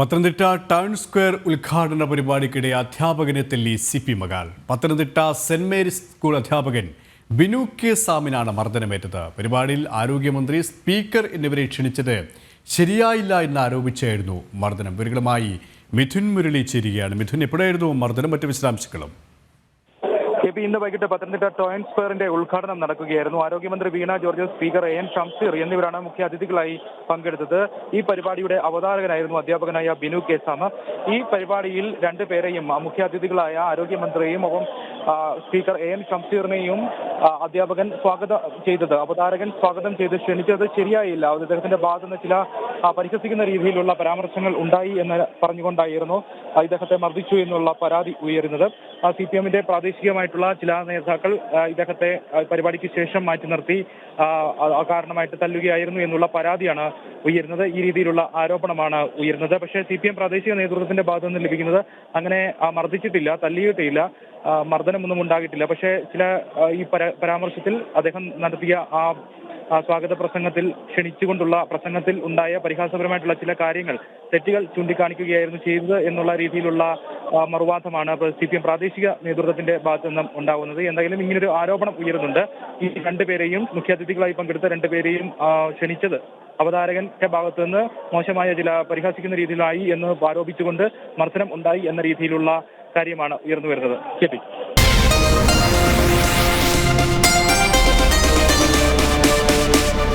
Pathanamthitta town square ഉദ്ഘാടന പരിപാടിക്കിടെ അധ്യാപകനെ തെല്ലി സി പി മകാൽ. പത്തനംതിട്ട സെന്റ് മേരീസ് സ്കൂൾ അധ്യാപകൻ ബിനു കെ സാമിനാണ് മർദ്ദനമേറ്റത്. പരിപാടിയിൽ ആരോഗ്യമന്ത്രി സ്പീക്കർ എന്നിവരെ ക്ഷണിച്ചത് ശരിയായില്ല എന്ന് ആരോപിച്ചായിരുന്നു മർദ്ദനം. വിവരങ്ങളുമായി മിഥുൻ മുരളി ചേരുകയാണ്. മിഥുൻ എപ്പോഴായിരുന്നു മർദ്ദനം? മറ്റു വിശദാംശങ്ങളും. പി ഇന്ന് വൈകിട്ട് പത്തനംതിട്ട ടോയിൻ സ്ക്വയറിന്റെ ഉദ്ഘാടനം നടക്കുകയായിരുന്നു. ആരോഗ്യമന്ത്രി Veena George speaker A N Shamseer എന്നിവരാണ് മുഖ്യ അതിഥികളായി പങ്കെടുത്തത്. ഈ പരിപാടിയുടെ അവതാരകനായിരുന്നു അധ്യാപകനായ ബിനു കെ സാമ ഈ പരിപാടിയിൽ രണ്ടു പേരെയും മുഖ്യ അതിഥികളായ ആരോഗ്യമന്ത്രിയെയും ഒപ്പം സ്പീക്കർ എ എൻ ഷംസീറിനെയും അധ്യാപകൻ സ്വാഗതം ചെയ്തത് അവതാരകൻ സ്വാഗതം ചെയ്ത് ക്ഷണിച്ചത് ശരിയായില്ല. അദ്ദേഹത്തിന്റെ ഭാഗത്തുനിന്ന് ഭാഗത്ത് ചില പരിഹസിക്കുന്ന രീതിയിലുള്ള പരാമർശങ്ങൾ ഉണ്ടായി എന്ന് പറഞ്ഞുകൊണ്ടായിരുന്നു ഇദ്ദേഹത്തെ മർദ്ദിച്ചു എന്നുള്ള പരാതി ഉയരുന്നത്. സി പി എമ്മിന്റെ പ്രാദേശികമായിട്ടുള്ള ചില നേതാക്കൾ ഇദ്ദേഹത്തെ പരിപാടിക്ക് ശേഷം മാറ്റി നിർത്തി കാരണമായിട്ട് തല്ലുകയായിരുന്നു എന്നുള്ള പരാതിയാണ് ഉയരുന്നത്. ഈ രീതിയിലുള്ള ആരോപണമാണ് ഉയരുന്നത്. പക്ഷേ സി പി എം പ്രാദേശിക നേതൃത്വത്തിന്റെ ഭാഗത്തു നിന്ന് ലഭിക്കുന്നത് അങ്ങനെ മർദ്ദിച്ചിട്ടില്ല തല്ലിയിട്ടില്ല മർദ്ദനമൊന്നും ഉണ്ടാകിട്ടില്ല പക്ഷേ ചില ഈ പരാമർശത്തിൽ അദ്ദേഹം നടത്തിയ ആ സ്വാഗത പ്രസംഗത്തിൽ ക്ഷണിച്ചുകൊണ്ടുള്ള പ്രസംഗത്തിൽ ഉണ്ടായ പരിഹാസപരമായിട്ടുള്ള ചില കാര്യങ്ങൾ തെറ്റുകൾ ചൂണ്ടിക്കാണിക്കുകയായിരുന്നു ചെയ്തത് എന്നുള്ള രീതിയിലുള്ള മറുവാദമാണ് സി പി എം പ്രാദേശിക നേതൃത്വത്തിന്റെ ഭാഗത്തു നിന്നും ഉണ്ടാകുന്നത് എന്തായാലും ഇങ്ങനൊരു ആരോപണം ഉയരുന്നുണ്ട്. ഈ രണ്ടുപേരെയും മുഖ്യാതിഥികളായി പങ്കെടുത്ത രണ്ടുപേരെയും ക്ഷണിച്ചത് അവതാരകന്റെ ഭാഗത്തു നിന്ന് മോശമായ ചില പരിഹാസിക്കുന്ന രീതിയിലായി എന്ന് ആരോപിച്ചുകൊണ്ട് മർദ്ദനം ഉണ്ടായി എന്ന രീതിയിലുള്ള കാര്യമാണ് ഉയർന്നു വരുന്നത്. കെ